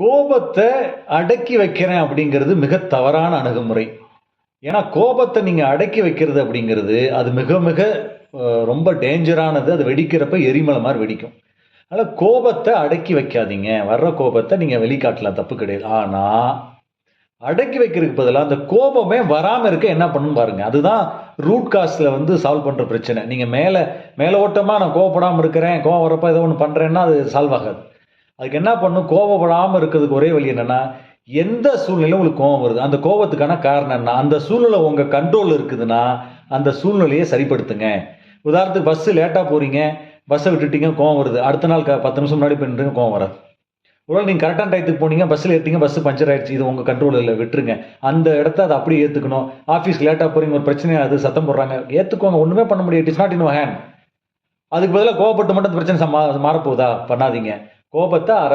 கோபத்தை அடக்கி வைக்கிறேன் அப்படிங்கிறது மிக தவறான அணுகுமுறை. ஏன்னா கோபத்தை நீங்கள் அடக்கி வைக்கிறது அப்படிங்கிறது அது மிக மிக ரொம்ப டேஞ்சரானது. அது வெடிக்கிறப்ப எரிமலை மாதிரி வெடிக்கும். அதனால் கோபத்தை அடக்கி வைக்காதீங்க. வர்ற கோபத்தை நீங்கள் வெளிக்காட்டலாம். தப்பு கிடையாது. ஆனால் அடக்கி வைக்கிறதுக்கு பதிலாக அந்த கோபமே வராமல் இருக்க என்ன பண்ணணும் பாருங்கள் அதுதான் ரூட் காஸ்டில் வந்து சால்வ் பண்ணுற பிரச்சனை. நீங்கள் மேலே மேலே ஓட்டமாக நான் கோவப்படாமல் இருக்கிறேன் கோவம் வரப்போ ஏதோ ஒன்று பண்ணுறேன்னா அது சால்வ் ஆகாது. அதுக்கு என்ன பண்ணும்? கோபப்படாமல் இருக்கிறதுக்கு ஒரே வழி என்னென்னா எந்த சூழ்நிலையும் உங்களுக்கு கோவம் வருது? அந்த கோவத்துக்கான காரணம் என்ன? அந்த சூழ்நிலை உங்கள் கண்ட்ரோல் இருக்குதுன்னா அந்த சூழ்நிலையை சரிப்படுத்துங்க. உதாரணத்துக்கு பஸ்ஸு லேட்டாக போகிறீங்க பஸ்ஸை விட்டுட்டீங்க கோவம் வருது. அடுத்த நாள் க பத்து நிமிஷம் முன்னாடி பண்ணுறீங்க கோவம் வராது. ஒருவேளை நீங்கள் கரெக்டான டயத்துக்கு போனீங்க பஸ்ஸில் ஏற்றிங்க பஸ்ஸு பஞ்சர் ஆயிடுச்சு இது உங்கள் கண்ட்ரோல் இல்லை விட்டுருங்க. அந்த இடத்த அதை அப்படியே ஏற்றுக்கணும் ஆஃபீஸ் லேட்டாக போகிறீங்க ஒரு பிரச்சனையாக அது சத்தம் போடுறாங்க. ஏற்றுக்கோங்க ஒன்றுமே பண்ண முடியாது. இட்ஸ் நாட் இன் ஹேண்ட் அதுக்கு பதிலாக கோவப்பட்டு மட்டும் அந்த பிரச்சனை சமா மாறப்போகுதா? பண்ணாதீங்க. கோபத்தை அற